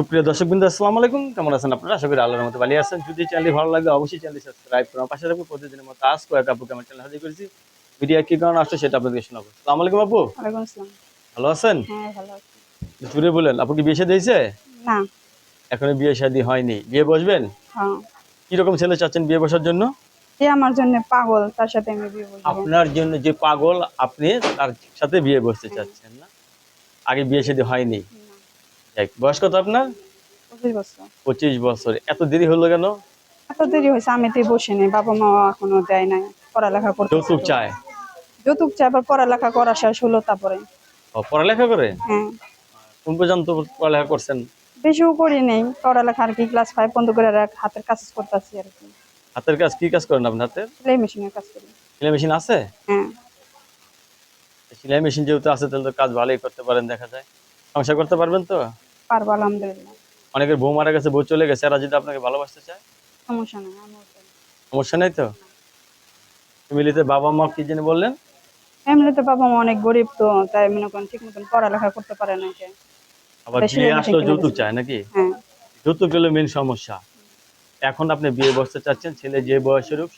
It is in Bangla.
সুপ্রিয় দর্শক বিন্দু আসসালামু আলাইকুম। কেমন আছেন আপনারা? আশা করি আল্লাহর মতো ভালো আছেন। যদি চ্যানেলটি ভালো লাগে অবশ্যই চ্যানেলটি সাবস্ক্রাইব করুন। পাশে থাকব প্রতিদিনের মতো আজ কয়েক আপুকে আমার চ্যানেল হাজির করেছি। ভিডিও কি কারণে আসছে সেটা আপনাদের শোনাবো। আসসালামু আলাইকুম আপু। ওয়ালাইকুম আসসালাম। ভালো আছেন? হ্যাঁ ভালো আছি। জুড়ে বলেন আপু কি বিয়ে শাদী হয়েছে? না। এখনও বিয়ে শাদী হয়নি। বিয়ে বসবেন? হ্যাঁ। কীরকম ছেলে চাচ্ছেন বিয়ে বসার জন্য? যে আমার জন্য পাগল তার সাথে আমি বিয়ে বসবো। আপনার জন্য যে পাগল আপনি তার সাথে বিয়ে বসতে চাচ্ছেন না? আগে বিয়ে শাদী হয়নি। বয়স কত আপনার? পঁচিশ বছর। এত দেরি হলো কেন? এত দেরি হয়েছে আমি তো বাবা মা এখনও দেয় নাই পড়ালেখা করতে যৌতুক চায়? যৌতুক চাই আবার পড়ালেখা করা শেষ হলো তারপরে। ও, পড়ালেখা করে? হ্যাঁ। কোন পর্যন্ত পড়ালেখা করছেন? বেশিও করি নেই পড়ালেখা আর কি ক্লাস ফাইভ বন্ধ করে রাখ হাতের কাজ করতেছি আর কি। হাতের কাজ কি কাজ করেন আপনার হাতের সেলাই মেশিনের কাজ করি। সেলাই মেশিন আছে? হ্যাঁ। সেলাই মেশিন যেহেতু আছে তাহলে তো কাজ ভালোই করতে পারেন দেখা যায়। সংসার করতে পারবেন তো? পারব আলহামদুলিল্লাহ। অনেকের বউ মারা গেছে বউ চলে গেছে এরা যদি আপনাকে ভালোবাসতে চায়? সমস্যা নেই সমস্যা নেই তো? ফ্যামিলিতে বাবা মা কি জানি বললেন? এমনিতে বাবা মা অনেক গরিব তো তাই মনে করেন ঠিক মতন পড়ালেখা করতে পারে না যে আবার বিয়ে আসলো যৌতুক চায় নাকি? হ্যাঁ। যৌতুক হলো মেন সমস্যা। এখন আপনি বিয়ে বসতে চাচ্ছেন ছেলে যে বয়সের হোক